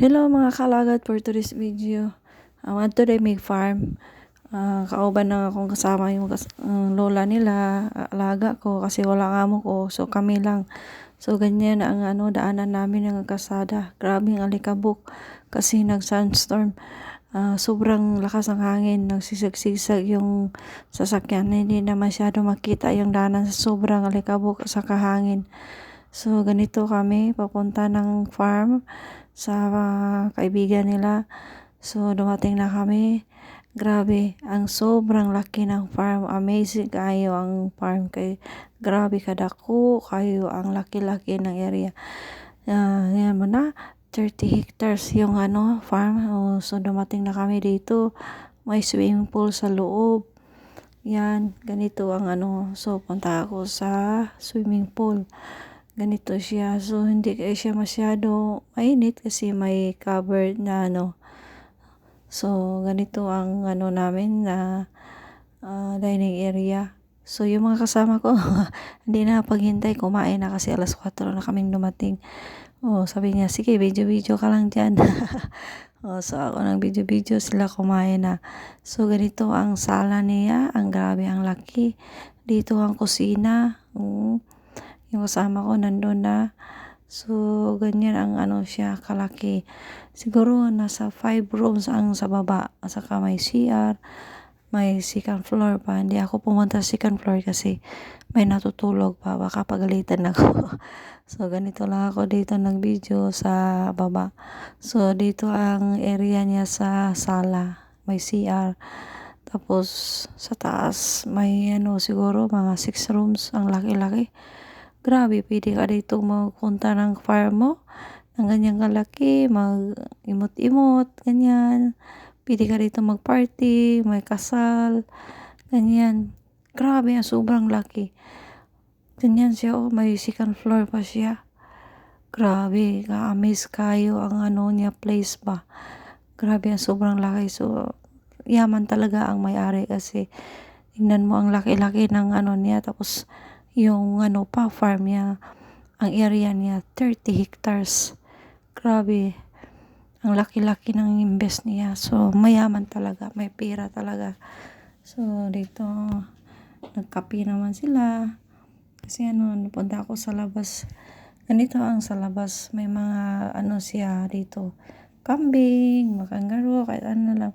Hello mga kalagat for today's video. I want today make farm. Uh, kauban na akong kasama yung kas- uh, lola nila, alaga ko kasi wala amo ko. So kami lang. So ganyan ang ano daanan namin ng kasada. Grabing alikabok kasi nag sandstorm. Uh, sobrang lakas ng hangin, nagsisig-sigsag yung sasakyan. Hindi na masyado makita yung daanan sa sobrang alikabok sa kahangin. So ganito kami papunta ng farm sa kaibigan nila. So dumating na kami. Grabe, ang sobrang laki ng farm. Amazing kayo ang farm kay grabe kadako kayo ang laki-laki ng area. Uh, yan mo na 30 hectares yung ano farm. Oh, so dumating na kami dito. May swimming pool sa loob. Yan, ganito ang ano. So punta ako sa swimming pool ganito siya. So, hindi kaya siya masyado mainit kasi may covered na ano. So, ganito ang ano namin na uh, dining area. So, yung mga kasama ko, hindi na paghintay, kumain na kasi alas 4 na kaming dumating. Oh, sabi niya, sige, video-video ka lang dyan. oh, so, ako ng video-video, sila kumain na. So, ganito ang sala niya. Ang grabe, ang laki. Dito ang kusina. Oh yung kasama ko nandun na. So, ganyan ang ano siya, kalaki. Siguro nasa 5 rooms ang sa baba. Saka may CR, may second floor pa. Hindi ako pumunta sa second floor kasi may natutulog pa. Baka pagalitan ako. so, ganito lang ako dito nag-video sa baba. So, dito ang area niya sa sala. May CR. Tapos, sa taas, may ano siguro mga 6 rooms. Ang laki-laki. Grabe, pwede ka dito magpunta ng farm mo ng ganyan kalaki, mag-imot-imot, ganyan. Pwede ka dito mag-party, may kasal, ganyan. Grabe, ang sobrang laki. Ganyan siya, oh, may second floor pa siya. Grabe, ka-amaze kayo ang ano niya, place ba. Grabe, ang sobrang laki. So, yaman talaga ang may-ari kasi tingnan mo ang laki-laki ng ano niya. Tapos, yung ano pa farm niya ang area niya 30 hectares. Grabe. Ang laki-laki ng invest niya. So mayaman talaga. May pera talaga. So dito nagkape naman sila. Kasi ano napunta ako sa labas. Ganito ang sa labas. May mga ano siya dito. Kambing, makangaro, kahit ano lang.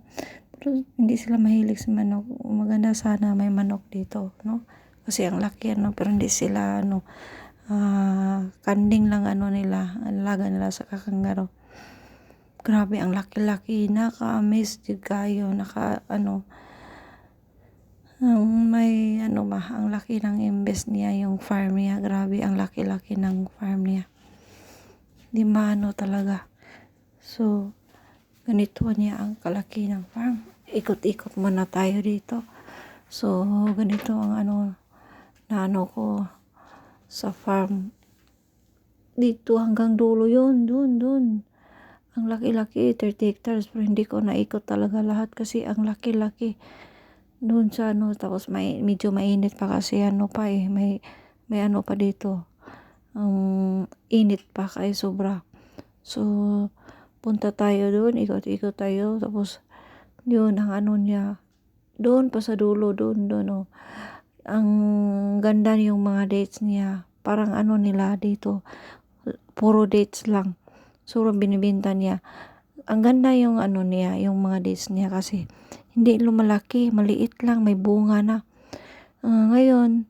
Pero hindi sila mahilig sa manok. Maganda sana may manok dito no kasi ang laki ano pero hindi sila ano uh, kanding lang ano nila alaga nila sa kakangaro. Grabe ang laki-laki. Naka-amaze jud kayo naka ano um, may ano ba ang laki ng invest niya yung farm niya. Grabe ang laki-laki ng farm niya. Di mano talaga. So ganito niya ang kalaki ng farm. Ikot-ikot muna tayo dito. So ganito ang ano na ano ko sa farm. Dito hanggang dulo yun, dun, dun. Ang laki-laki, 30 hectares, pero hindi ko naikot talaga lahat kasi ang laki-laki. Doon sa ano, tapos may, medyo mainit pa kasi ano pa eh, may, may ano pa dito. Um, init pa kay sobra. So, punta tayo doon, ikot-ikot tayo, tapos yun ang ano niya, doon pa sa dulo, doon, doon, oh ang ganda yung mga dates niya. Parang ano nila dito, puro dates lang. So, binibinta niya. Ang ganda yung ano niya, yung mga dates niya kasi hindi lumalaki, maliit lang, may bunga na. Uh, ngayon,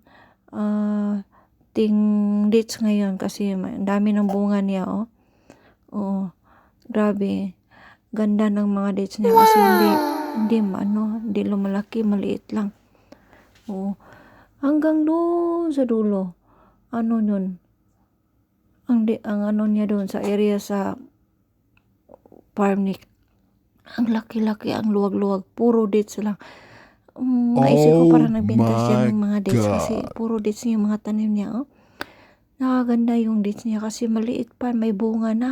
uh, ting dates ngayon kasi dami ng bunga niya, oh. Oo, grabe. Ganda ng mga dates niya kasi hindi, hindi, ano, hindi lumalaki, maliit lang. Oo. Hanggang doon sa dulo. Ano yun? Ang, di, ang ano niya doon sa area sa farm ni ang laki-laki, ang luwag-luwag, puro dates lang. Um, naisip ko parang oh nagbenta siya ng mga dates God. kasi puro dates yung mga tanim niya. Oh. Nakaganda yung dates niya kasi maliit pa, may bunga na.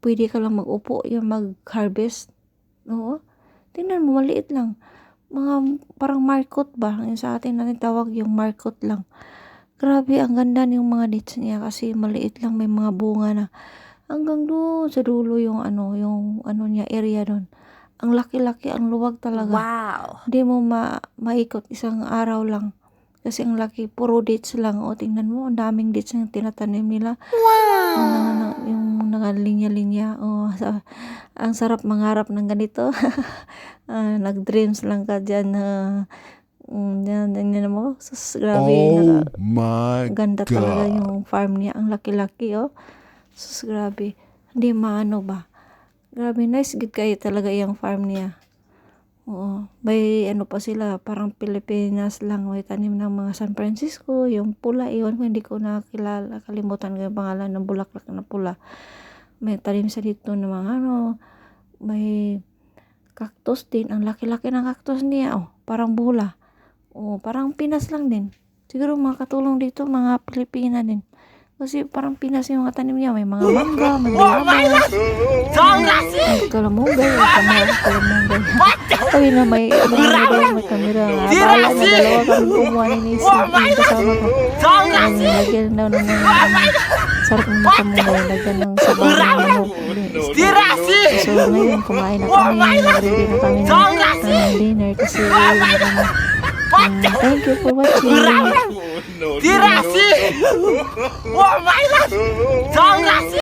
Pwede ka lang mag-upo yung mag-harvest. Oo. Tingnan mo, maliit lang mga parang markot ba? Yung sa atin natin tawag yung markot lang. Grabe, ang ganda ng mga dates niya kasi maliit lang may mga bunga na. hanggang doon sa dulo yung ano, yung ano niya, area doon. Ang laki-laki, ang luwag talaga. Wow. Hindi mo ma maikot isang araw lang. Kasi ang laki, puro dates lang. O, tingnan mo, ang daming dates yung tinatanim nila. Wow! Yung, mga- yung mga linya-linya. O, sa, ang sarap mangarap ng ganito. Ah, nag-dreams lang ka dyan. Uh, yan, yan, yan mo. Sus, grabe. Oh naka- my ganda talaga God. yung farm niya. Ang laki-laki, oh. Sus, grabe. Hindi maano ba. Grabe, nice good kayo talaga yung farm niya. Oo. May ano pa sila, parang Pilipinas lang. May tanim ng mga San Francisco. Yung pula, iwan ko, hindi ko nakilala. Kalimutan ko yung pangalan ng bulaklak na pula. May tanim sa dito ng mga ano. May cactus din. Ang laki-laki ng cactus niya. Oh, parang bula. Oh, parang Pinas lang din. Siguro mga katulong dito, mga Pilipina din. Kasi parang Pinas yung mga tanim niya. May mga mangga, may layabas, may kalamungay, may kamay, kalamungay. Sabi na may, may, may, may kamera. Bala na dalawa kami kumuha ni Nisi. Yung kasama ko. Um, lagyan daw ng mga um, sarap ng makamungay. Lagyan ng sabaw ng manok. So ngayon kumain na kami. Ready na kami ng dinner kasi wala na kami. Thank you for watching. no, no, tirasi, no, no. wah malas, tahu nggak sih?